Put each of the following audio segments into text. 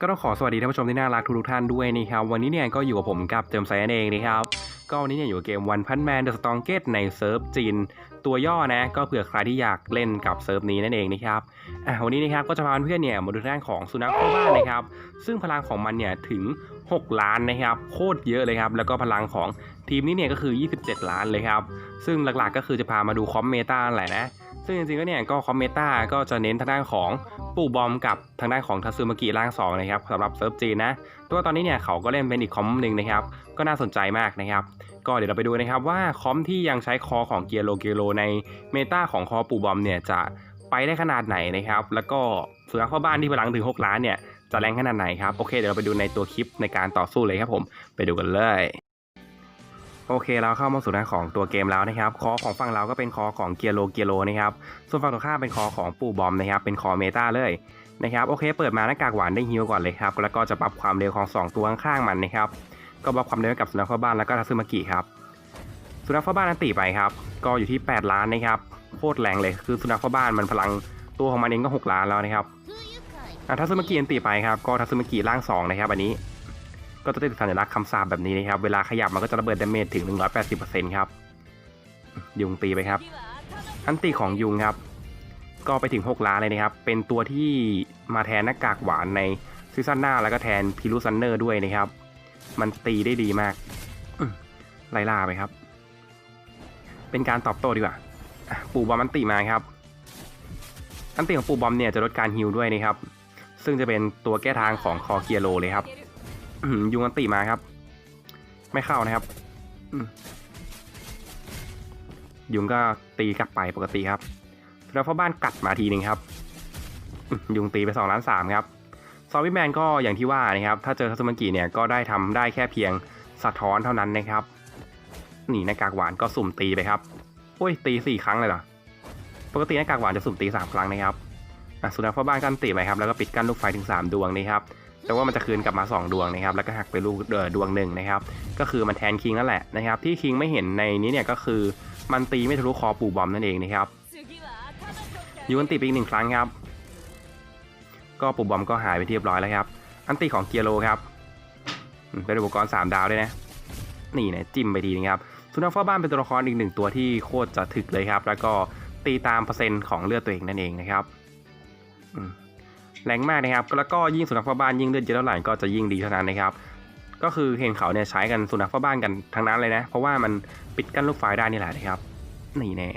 ก็ต้องขอสวัสดีท่านผู้ชมที่น่ารักทุกท่านด้วยนะครับวันนี้เนี่ยก็อยู่กับผมกับเติมไซน์เองนะครับก็วันนี้เนี่ยอยู่เกมวันพันแมนเดอะสตองเกตในเซิร์ฟจีน ตัวย่อนะก็เผื่อใครที่อยากเล่นกับเซิร์ฟนี้นั่นเองนะครับอะวันนี้นะครับก็จะพาเพื่อนเนี่ยมาดูด้านของสุนัขเข้าบ้านนะครับ ซึ่งพลังของมันเนี่ยถึง 6 ล้านนะครับโคตรเยอะเลยครับแล้วก็พลังของทีมนี้เนี่ยก็คือ 27 ล้านเลยครับซึ่งหลักๆก็คือจะพามาดูคอมเมตาแหละนะ ซึ่งจริงๆก็เนี่ยก็คอมเมตาก็จะเน้นทางด้านของปู่บอมกับทางด้านของทัซึมากิร่างสองนะครับสำหรับเซิร์ฟจีนนะตัวตอนนี้เนี่ยเขาก็เล่นเป็นอีกคอมหนึ่งนะครับก็น่าสนใจมากนะครับก็เดี๋ยวเราไปดูนะครับว่าคอมที่ยังใช้คอของเกียร์โลเกียโลในเมตาของคอปู่บอมเนี่ยจะไปได้ขนาดไหนนะครับแล้วก็สุนัขเข้าบ้านที่พลังถึง 6 ล้านเนี่ยจะแรงขนาดไหนครับโอเคเดี๋ยวเราไปดูในตัวคลิปในการต่อสู้เลยครับผมไปดูกันเลย โอเคเราเข้ามาสู่หน้าของตัวเกมแล้วนะครับคอของฝั่งเราก็เป็นคอของเกียร์โลเกียโลนะครับส่วนฝั่งตรงข้ามเป็นคอของปู่บอมนะครับเป็นคอเมตาเลยนะครับโอเค เปิดมาหน้ากากหวานได้ฮิวก่อนเลยครับแล้วก็จะปรับความเร็วของ 2 ตัวข้างๆมันนะครับก็ปรับความเร็วกับสุนัขเข้าบ้านแล้วก็ทัซึมากิครับสุนัขเข้าบ้านอันติไปครับก็อยู่ที่ 8 ล้านนะครับโคตรแรงเลยคือสุนัขเข้าบ้านมันพลังตัวของมันเองก็ 6 ล้านแล้วนะครับอะทัซึมากิอันติไปครับก็ทัซึมากิร่าง2นะครับอันนี้ ก็จะติดสัญลักษณ์คำสาปแบบนี้นะครับ เวลาขยับมันก็จะระเบิดดาเมจถึง 180%ครับยุงตีไปครับ อันติของยุงครับ ก็ไปถึง 6 ล้านเลยนะครับ เป็นตัวที่มาแทนหน้ากากหวานในซีซั่นหน้าแล้วก็แทนพิรุซันเนอร์ด้วยนะครับ มันตีได้ดีมากไล่ล่าไปครับ เป็นการตอบโต้ดีกว่าปู่บอมอันติมาครับ อันติของปู่บอมเนี่ยจะลดการฮิลด้วยนะครับ ซึ่งจะเป็นตัวแก้ทางของคอเกียโลเลยครับ ยุงอันติมาครับ ไม่เข้านะครับยุงก็ตีกลับไปปกติครับแล้วพ่อบ้านกัดมาทีหนึ่งครับยุงตีไป2ล้านสามครับซอมบี้แมนก็อย่างที่ว่านะครับ ถ้าเจอทัศมากิเนี่ยก็ได้ทำได้แค่เพียงสะท้อนเท่านั้นนะครับ นี่หน้ากากหวานก็สุ่มตีไปครับโอ้ยตีสี่ครั้งเลยเหรอปกติหน้ากากหวานจะสุ่มตีสามครั้งนะครับอะสุนัขพ่อบ้านกันตีไปครับแล้วก็ปิดกั้นลูกไฟถึงสามดวงนะครับ แต่ว่ามันจะคืนกลับมา 2 ดวงนะครับ แล้วก็หักไปลูกดวงหนึ่งนะครับ ก็คือมันแทนคิงนั่นแหละนะครับ ที่คิงไม่เห็นในนี้เนี่ยก็คือมันตีไม่ทะลุคอปู่บอมนั่นเองนะครับยูอันติไปอีกหนึ่งครั้งครับ ก็ปู่บอมก็หายไปเรียบร้อยแล้วครับ อันติของเกียโรครับเป็นอุปกรณ์ 3 ดาวด้วยนะ นี่นะจิ้มไปทีนึงครับสุนัขเฝ้าบ้านเป็นตัวละครอีกหนึ่งตัวที่โคตรจะถึกเลยครับ แล้วก็ตีตามเปอร์เซ็นต์ของเลือดตัวเองนั่นเองนะครับอืม แรงมากนะครับ แล้วก็ยิ่งสุนัขเฝ้าบ้านยิ่งเลือดเยอะเท่าไหร่ก็จะยิ่งดีเท่านั้นนะครับ ก็คือเห็นเขาเนี่ยใช้กันสุนัขเฝ้าบ้านกันทั้งนั้นเลยนะ เพราะว่ามันปิดกั้นลูกไฟได้นี่แหละนะครับ นี่แน่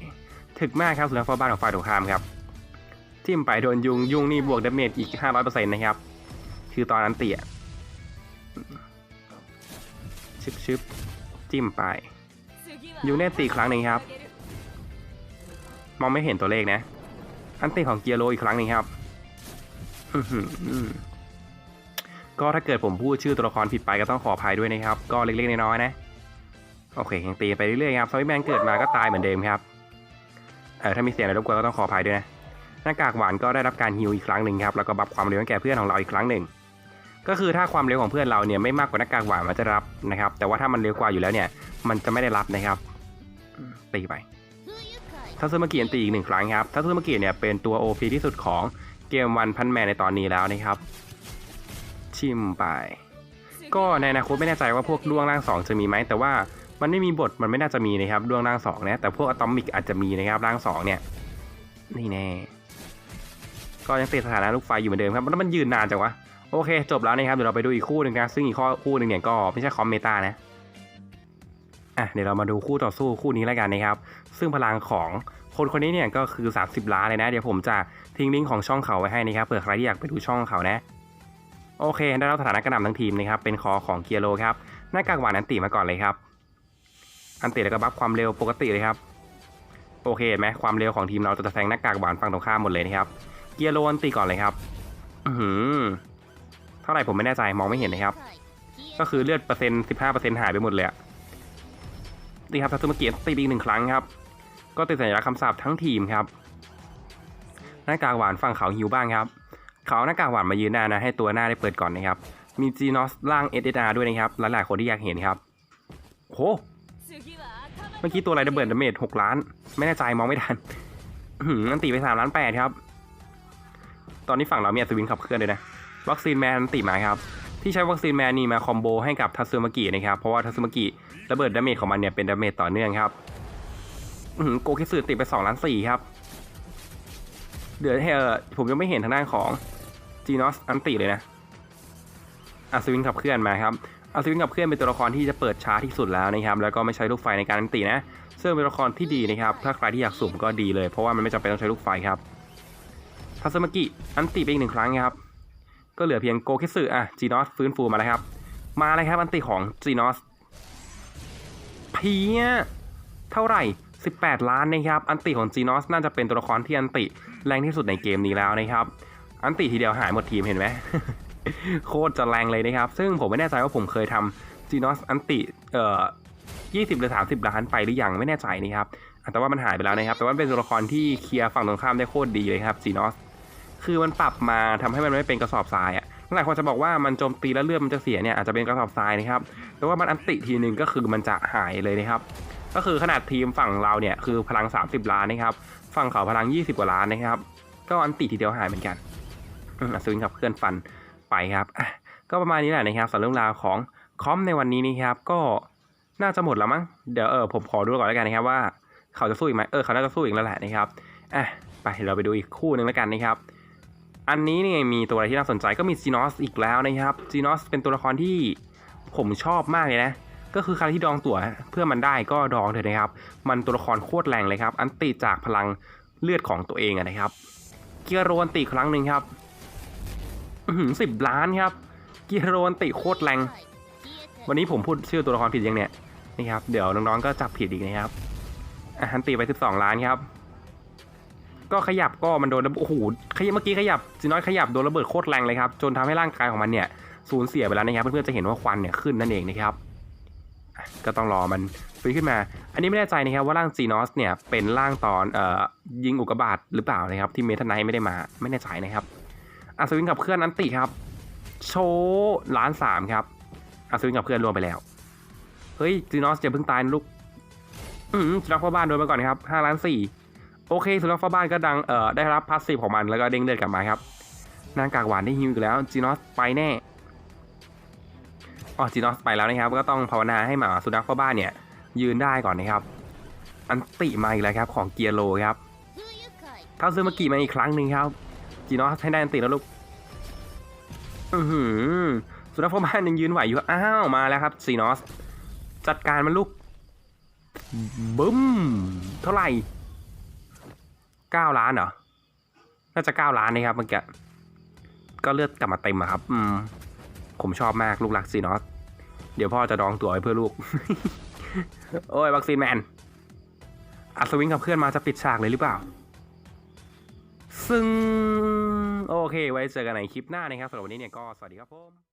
ถึกมากครับสุนัขเฝ้าบ้านของฝ่ายตรงข้ามครับ ทิ่มไปโดนยุงยุงนี่บวกดาเมจอีก 500%นะครับ คือตอนนั้นเตี่ยชึบชึบจิ้มไป ยุงเน่ตีอีกครั้งหนึ่งครับ มองไม่เห็นตัวเลขนะ อันตีของเกียร์โรอีกครั้งหนึงครับ ก็ถ้าเกิดผมพูดชื่อตัวละครผิดไปก็ต้องขออภัยด้วยนะครับ ก็เล็กๆน้อยๆนะ โอเคยังตีไปเรื่อยๆครับซอมบี้แมนเกิดมาก็ตายเหมือนเดิมครับ เออถ้ามีเสียงอะไรรบกวนก็ต้องขออภัยด้วยนะ หน้ากากหวานก็ได้รับการฮิวอีกครั้งหนึ่งครับ แล้วก็บัฟความเร็วให้แก่เพื่อนของเราอีกครั้งหนึ่ง ก็คือถ้าความเร็วของเพื่อนเราเนี่ยไม่มากกว่าหน้ากากหวานมันจะรับนะครับ แต่ว่าถ้ามันเร็วกว่าอยู่แล้วเนี่ย มันจะไม่ได้รับนะครับ ตีไปทัศมาเกียนตีอีกหนึ่งครั้งครับทัศมาเกีเนี่ยเป็นตัว OP ที่สุดของ เกมวันพันแมนในตอนนี้แล้วนะครับ ชิมไป ก็ในอนาคตไม่แน่ใจว่าพวกดวงร่างสองจะมีไหมแต่ว่ามันไม่มีบทมันไม่น่าจะมีนะครับดวงร่างสองนะแต่พวกอะตอมิกอาจจะมีนะครับร่างสองเนี่ยนี่แน่ก็ยังติดสถานะลูกไฟอยู่เหมือนเดิมครับแล้วมันยืนนานจังวะโอเค จบแล้วนะครับเดี๋ยวเราไปดูอีกคู่หนึ่งนะซึ่งอีกข้อคู่หนึ่งเนี่ยก็ไม่ใช่คอมเมตานะ อะเดี๋ยวเรามาดูคู่ต่อสู้คู่นี้แล้วกันนะครับ ซึ่งพลังของคนคนนี้เนี่ยก็คือ 30 ล้านเลยนะ เดี๋ยวผมจะทิ้งลิงก์ของช่องเขาไว้ให้นะครับเผื่อใครที่อยากไปดูช่องเขานะ โอเค ได้รับสถานะกระหน่ำทั้งทีมนะครับ เป็นคอของเกียร์โลครับ หน้ากากหวานอันติมาก่อนเลยครับ อันติแล้วก็บัฟความเร็วปกติเลยครับ โอเคเห็นไหมความเร็วของทีมเราจะแซงหน้ากากหวานฝั่งตรงข้ามหมดเลยนะครับ เกียร์โลอันติก่อนเลยครับ อือหือเท่าไหร่ผมไม่แน่ใจมองไม่เห็นนะครับ ก็คือเลือดเปอร์เซ็นต์สิบห้าเปอร์เซ็นต์หายไปหมดเลยอะ นี่ครับทัศมาเกียติตีอีกหนึ่งครั้งครับ ก็ติดสัญลักษณ์คำสาปทั้งทีมครับ หน้ากากหวานฝั่งเขาหิวบ้างครับ เขาหน้ากากหวานมายืนหน้านะให้ตัวหน้าได้เปิดก่อนนะครับ มีจีนอสล่าง s อ r ด้วยนะครับหลายๆคนที่อยากเห็นครับโหเมื่อกี้ตัวอะไรระเบิดดาเมจหกล้าน ไม่แน่ใจมองไม่ทันหืออันตีไปสามล้านแปดครับ ตอนนี้ฝั่งเรามีอัศวินขับเคลื่อนเลยนะ วัคซีนแมนอันติมาครับ ที่ใช้วัคซีนแมนนี่มาคอมโบให้กับทัตสึมากินะครับ เพราะว่าทัตสึมากิ ระเบิดดาเมจของมันเนี่ยเป็นดาเมจต่อเนื่องครับอื้อหือโกคิสึติดไป2ล้าน4ครับเดี๋ยวให้เออผมยังไม่เห็นทางด้านของจีนอสอันติเลยนะอัศวินขับเคลื่อนมาครับอัศวินขับเคลื่อนเป็นตัวละครที่จะเปิดช้าที่สุดแล้วนะครับ แล้วก็ไม่ใช้ลูกไฟในการอันตินะ ซึ่งเป็นตัวละครที่ดีนะครับ ถ้าใครที่อยากสุ่มก็ดีเลย เพราะว่ามันไม่จำเป็นต้องใช้ลูกไฟครับทัสมากิอันติไปอีกหนึ่งครั้งครับ ก็เหลือเพียงโกคิสึอะจีนอสฟื้นฟูมาแล้วครับ มาเลยครับอันติของจีนอส เพียเท่าไหร่ 18 ล้านนะครับ อันติของจีนอสน่าจะเป็นตัวละครที่อันติแรงที่สุดในเกมนี้แล้วนะครับ อันติทีเดียวหายหมดทีมเห็นไหมโคตรจะแรงเลยนะครับ ซึ่งผมไม่แน่ใจว่าผมเคยทำจีนอสอันติเอ่อ20 หรือ 30 ล้านไปหรือยังไม่แน่ใจนะครับ แต่ว่ามันหายไปแล้วนะครับ แต่ว่าเป็นตัวละครที่เคลียร์ฝั่งตรงข้ามได้โคตรดีเลยครับจีนอส คือมันปรับมาทำให้มันไม่เป็นกระสอบทรายอะ หลายคนจะบอกว่ามันโจมตีแล้วเลือดมันจะเสียเนี่ยอาจจะเป็นกระสอบทรายนะครับแต่ว่ามันอันติทีหนึ่งก็คือมันจะหายเลยนะครับ ก็คือขนาดทีมฝั่งเราเนี่ยคือพลัง 30 ล้านนะครับ ฝั่งเขาพลัง 20 กว่าล้านนะครับ ก็อันติทีเดียวหายเหมือนกันอืมอัศวินขับเคลื่อนฟันไปครับ ก็ประมาณนี้แหละนะครับสำหรับเรื่องราวของคอมในวันนี้นะครับ ก็น่าจะหมดแล้วมั้ง เดี๋ยวเออผมขอดูก่อนแล้วกันนะครับว่า เขาจะสู้อีกไหมเออเขาน่าจะสู้อีกแล้วแหละนะครับ อะไปเราไปดูอีกคู่หนึ่งแล้วกันนะครับ อันนี้เนี่ยมีตัวอะไรที่น่าสนใจก็มีจีนอสอีกแล้วนะครับจีนอสเป็นตัวละครที่ผมชอบมากเลยนะ ก็คือใครที่ดองตั๋วเพื่อมันได้ก็ดองเถอะนะครับ มันตัวละครโคตรแรงเลยครับ อันติจากพลังเลือดของตัวเองนะครับเกียร์โรอันติครั้งหนึ่งครับสิบล้านครับเกียร์โรอันติโคตรแรง วันนี้ผมพูดชื่อตัวละครผิดยังเนี่ยนี่ครับ เดี๋ยวน้องๆก็จับผิดอีกนะครับอันติไป 12 ล้านครับ ก็ขยับก็มันโดนระเบิดโอ้โหขยับเมื่อกี้ขยับจีน้อยขยับโดนระเบิดโคตรแรงเลยครับจนทำให้ร่างกายของมันเนี่ยสูญเสียไปแล้วนะครับเพื่อนๆจะเห็นว่าควันเนี่ยขึ้นนั่นเองนะครับก็ต้องรอมันฟื้นขึ้นมา อันนี้ไม่แน่ใจนะครับว่าร่างจีนอสเนี่ยเป็นร่างตอนเอ่อยิงอุกกาบาตหรือเปล่านะครับที่เมทันไนไม่ได้มาไม่แน่ใจนะครับอัศวินกับเคลื่อนอันติครับโชว์ล้านสามครับอัศวินกับเพื่อนรวมไปแล้วเฮ้ยจีนอสอย่าเพิ่งตายลูกอืมสุนัขพ่อบ้านโดนมาก่อนครับห้าล้านสี่ โอเคสุนัขเฝ้าบ้านก็ดังเอ่อได้รับพาสซีฟของมันแล้วก็เด้งเลือดกลับมาครับนางกากหวานได้ฮิวอีกแล้วจีนอสไปแน่อ๋อจีนอสไปแล้วนะครับก็ต้องภาวนาให้หมาสุนัขเฝ้าบ้านเนี่ยยืนได้ก่อนนะครับ อันติมาอีกแล้วครับของเกียร์โลครับถ้าซื้อมากี่มาอีกครั้งหนึ่งครับจีนอสให้ได้อันติแล้วลูกอือหือสุนัขเฝ้าบ้านยังยืนไหวอยู่อ้าวมาแล้วครับจีนอสจัดการมันลูกบึ้มเท่าไหร่ เก้าล้านเหรอ น่าจะเก้าล้านนะครับเมื่อกี้ ก็เลือดกลับมาเต็มอะครับ อืม ผมชอบมากลูกรักซีนอสเดี๋ยวพ่อจะดองตัวไว้เพื่อลูก โอ้ยวัคซีนแมน อัศวินกับเพื่อนมาจะปิดฉากเลยหรือเปล่า ซึ่ง โอเค ไว้เจอกันในคลิปหน้านะครับสำหรับวันนี้เนี่ยก็สวัสดีครับผม